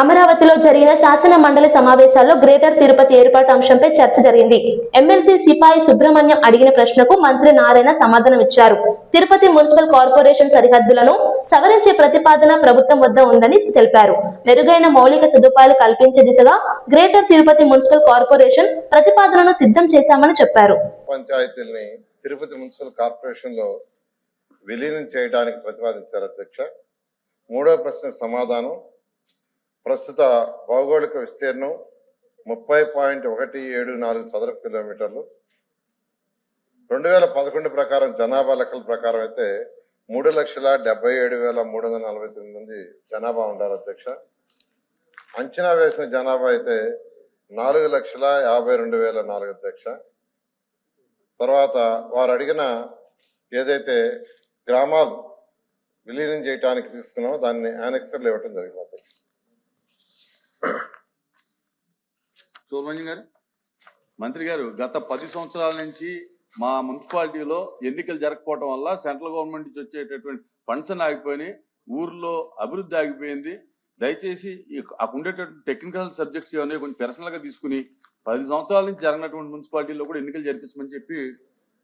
అమరావతిలో జరిగిన శాసన మండలి సమావేశాల్లో గ్రేటర్ తిరుపతి ఏర్పాటు అంశంపై చర్చ జరిగింది. ఎమ్మెల్సీ సిపాయి సుబ్రహ్మణ్యం అడిగిన ప్రశ్నకు మంత్రి నారాయణ సమాధానం ఇచ్చారు. తిరుపతి మున్సిపల్ కార్పొరేషన్ సరిహద్దులను సవరించే ప్రతిపాదన ప్రభుత్వం వద్ద ఉందని తెలిపారు. మెరుగైన మౌలిక సదుపాయాలు కల్పించే దిశగా గ్రేటర్ తిరుపతి మున్సిపల్ కార్పొరేషన్ ప్రతిపాదనను సిద్ధం చేశామని చెప్పారు. పంచాయతీల్ని తిరుపతి మున్సిపల్ కార్పొరేషన్లో విలీనం చేయడానికి ప్రతిపాదించారు అధ్యక్ష. మూడో ప్రశ్న సమాధానం ప్రస్తుత భౌగోళిక విస్తీర్ణం ముప్పై పాయింట్ ఒకటి ఏడు నాలుగు చదరపు కిలోమీటర్లు. రెండు వేల పదకొండు ప్రకారం జనాభా లెక్కల ప్రకారం అయితే మూడు లక్షల డెబ్బై ఏడు వేల మూడు వందల నలభై తొమ్మిది మంది జనాభా ఉండారు అధ్యక్ష. అంచనా వేసిన జనాభా అయితే నాలుగు లక్షల యాభై రెండు వేల నాలుగు అధ్యక్ష. తర్వాత వారు అడిగిన ఏదైతే గ్రామాలు విలీనం చేయడానికి తీసుకున్నామో దాన్ని యానెక్సర్లు ఇవ్వటం జరిగింది అధ్యక్ష. సుబ్రహ్మణ్యం గారు? మంత్రి గారు గత పది సంవత్సరాల నుంచి మా మున్సిపాలిటీలో ఎన్నికలు జరగకపోవడం వల్ల సెంట్రల్ గవర్నమెంట్ నుంచి వచ్చేటటువంటి ఫండ్స్ అన్ని ఆగిపోయినాయి ఊర్లో అభివృద్ధి ఆగిపోయింది. దయచేసి ఈ- ఉండేటటువంటి టెక్నికల్ సబ్జెక్ట్స్ ఇవన్నీ కొంచెం పర్సనల్గా తీసుకుని పది సంవత్సరాల నుంచి జరిగినటువంటి మున్సిపాలిటీలో కూడా ఎన్నికలు జరిపించమని చెప్పి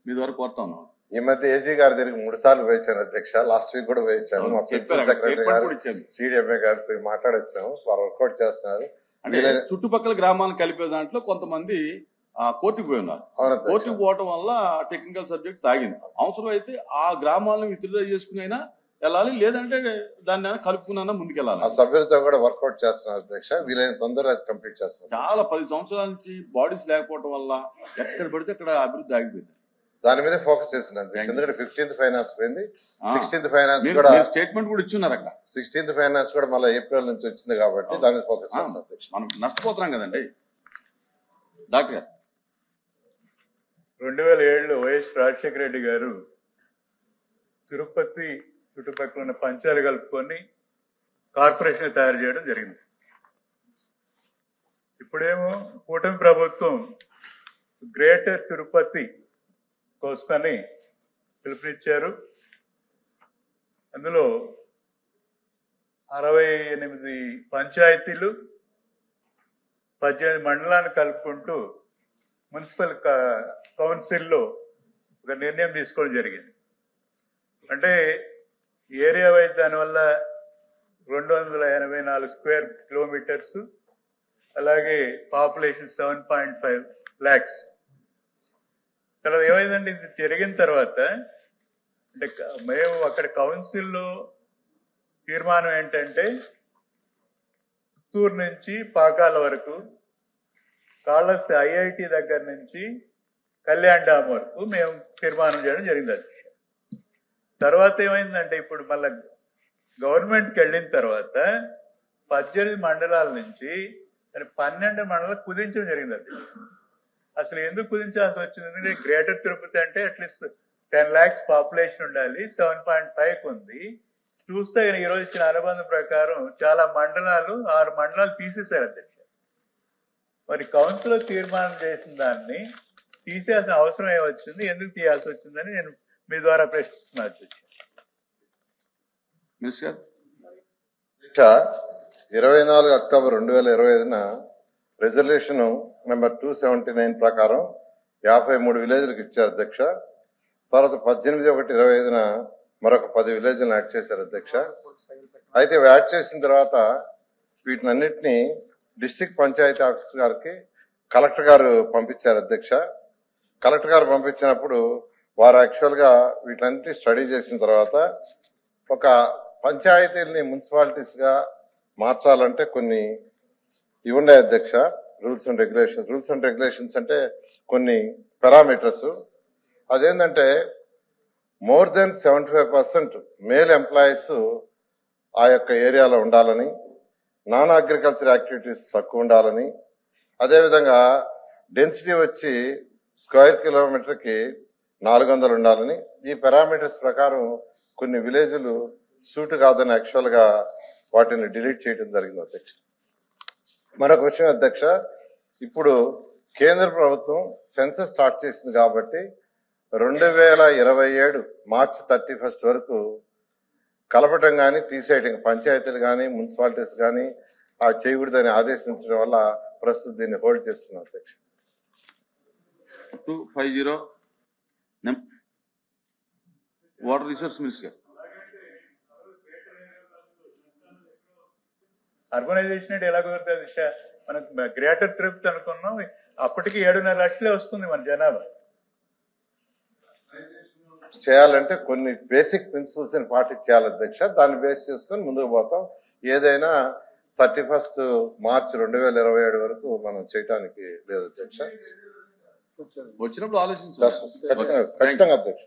మీ ద్వారా కోరుతాను ఈ మధ్య ఏజీ గారి దగ్గరికి మూడు సార్లు వేయించాను అధ్యక్ష. లాస్ట్ వీక్ కూడా వేయించాను మా ప్రిన్సిపల్ సెక్రటరీ గారు సిడిఎంఏ గారితో మాట్లాడొచ్చాము. వారు వర్కౌట్ చేస్తున్నారు. అంటే చుట్టుపక్కల గ్రామాలను కలిపే దాంట్లో కొంతమంది కోర్టుకు పోయి ఉన్నారు. కోర్టుకు పోవటం వల్ల టెక్నికల్ సబ్జెక్ట్ తాగింది. అవసరం అయితే ఆ గ్రామాలను విత్డ్రా చేసుకుని అయినా వెళ్ళాలి లేదంటే దాన్ని కలుపుకున్నా ముందుకెళ్ళాలి. ఆ సభ్యులతో కూడా వర్కౌట్ చేస్తున్నారు అధ్యక్ష. వీలైన తొందరగా కంప్లీట్ చేస్తున్నారు. చాలా పది సంవత్సరాల నుంచి బాడీస్ లేకపోవడం వల్ల ఎక్కడ పడితే అక్కడ అభివృద్ధి ఆగిపోయింది. దాని మీద ఫోకస్ చేస్తున్నాను. ఎందుకంటే ఫిఫ్టీన్త్ ఫైనాన్స్ పోయింది. సిక్స్టీన్త్ ఫైనాన్స్ కూడా స్టేట్మెంట్ కూడా ఇచ్చున్నారు అక్కడ. సిక్స్టీన్త్ ఫైనాన్స్ కూడా మళ్ళీ ఏప్రిల్ నుంచి వచ్చింది కాబట్టి దాని మీద ఫోకస్ మనం నష్టపోతున్నాం కదండి. డాక్టర్ గారు. రెండు వేల ఏడులో వైఎస్ రాజశేఖర రెడ్డి గారు తిరుపతి చుట్టుపక్కల ఉన్న పంచాలు కలుపుకొని కార్పొరేషన్ తయారు చేయడం జరిగింది. ఇప్పుడేమో కూటమి ప్రభుత్వం గ్రేటర్ తిరుపతి కోసుకొని పిలుపునిచ్చారు. అందులో అరవై ఎనిమిది పంచాయతీలు పద్దెనిమిది మండలాన్ని కలుపుకుంటూ మున్సిపల్ కౌన్సిల్లో ఒక నిర్ణయం తీసుకోవడం జరిగింది. అంటే ఏరియా వైజ్ దానివల్ల రెండు వందల ఎనభై నాలుగు స్క్వేర్ కిలోమీటర్స్ అలాగే population seven point five lakhs తర్వాత ఏమైందంటే ఇది జరిగిన తర్వాత అంటే మేము అక్కడ కౌన్సిల్లో తీర్మానం ఏంటంటే పుత్తూరు నుంచి పాకాల వరకు కాళహస్తి ఐఐటి దగ్గర నుంచి కళ్యాణ్ డామ్ వరకు మేము తీర్మానం చేయడం జరిగింది తర్వాత ఏమైందంటే ఇప్పుడు మళ్ళా గవర్నమెంట్కి వెళ్ళిన తర్వాత పద్దెనిమిది మండలాల నుంచి పన్నెండు మండలాలు కుదించడం జరిగింది అసలు ఎందుకు కుదించాల్సి వచ్చింది? గ్రేటర్ తిరుపతి అంటే at least ten lakhs population ఉండాలి సెవెన్ పాయింట్ ఫైవ్ ఉంది. చూస్తే ఈ రోజు ఇచ్చిన అనుబంధం ప్రకారం చాలా మండలాలు ఆరు మండలాలు తీసేశారు అధ్యక్ష. మరి కౌన్సిల్ తీర్మానం చేసిన దాన్ని తీసేయాల్సిన అవసరం ఏమొచ్చింది ఎందుకు తీయాల్సి వచ్చిందని నేను మీ ద్వారా ప్రశ్నిస్తున్నా అధ్యక్ష ఇరవై నాలుగు అక్టోబర్ రెండు వేల ఇరవై ఐదున reservation number two seventy nine ప్రకారం యాభై మూడు విలేజ్లకు ఇచ్చారు అధ్యక్ష. తర్వాత పద్దెనిమిది ఒకటి ఇరవై ఐదున మరొక పది విలేజ్లను యాడ్ చేశారు అధ్యక్ష. అయితే యాడ్ చేసిన తర్వాత వీటిని అన్నింటినీ డిస్ట్రిక్ట్ పంచాయతీ ఆఫీసర్ గారికి కలెక్టర్ గారు పంపించారు అధ్యక్ష. కలెక్టర్ గారు పంపించినప్పుడు వారు యాక్చువల్గా వీటన్నిటి స్టడీ చేసిన తర్వాత ఒక పంచాయతీల్ని మున్సిపాలిటీస్గా మార్చాలంటే కొన్ని ఇవి ఉన్నాయి అధ్యక్ష rules and regulations rules and regulations అంటే కొన్ని పారామీటర్స్ అదేంటంటే more than seventy five percent male employees ఆ యొక్క ఏరియాలో ఉండాలని నాన్ అగ్రికల్చర్ యాక్టివిటీస్ తక్కువ ఉండాలని అదేవిధంగా డెన్సిటీ వచ్చి స్క్వేర్ కిలోమీటర్కి నాలుగు వందలు ఉండాలని ఈ పారామీటర్స్ ప్రకారం కొన్ని విలేజ్లు సూటు కాదని యాక్చువల్గా వాటిని డిలీట్ చేయడం జరిగింది అధ్యక్ష. మరొక విషయం అధ్యక్ష ఇప్పుడు కేంద్ర ప్రభుత్వం సెన్సస్ స్టార్ట్ చేసింది కాబట్టి రెండు వేల ఇరవై ఏడు మార్చి థర్టీ ఫస్ట్ వరకు కలపటం కానీ తీసేయటం పంచాయతీలు కానీ మున్సిపాలిటీస్ కానీ ఆ చేయకూడదని ఆదేశించడం వల్ల ప్రస్తుతం దీన్ని హోల్డ్ చేస్తున్నాం అధ్యక్ష. Two five zero water resource minister urbanisation అంటే ఎలా కుదురుతుంది దిశ మనకు గ్రేటర్ తిరుపతి అనుకున్నాం. అప్పటికి ఏడున్నర లక్షలే వస్తుంది మన జనాభా. చేయాలంటే కొన్ని బేసిక్ ప్రిన్సిపల్స్ని పాటించాలి అధ్యక్ష. దాన్ని బేస్ చేసుకొని ముందుకు పోతాం. ఏదైనా థర్టీ ఫస్ట్ మార్చ్ రెండు వేల ఇరవై ఏడు వరకు మనం చేయటానికి లేదు అధ్యక్ష. వచ్చినప్పుడు ఆలోచించాలి ఖచ్చితంగా అధ్యక్ష.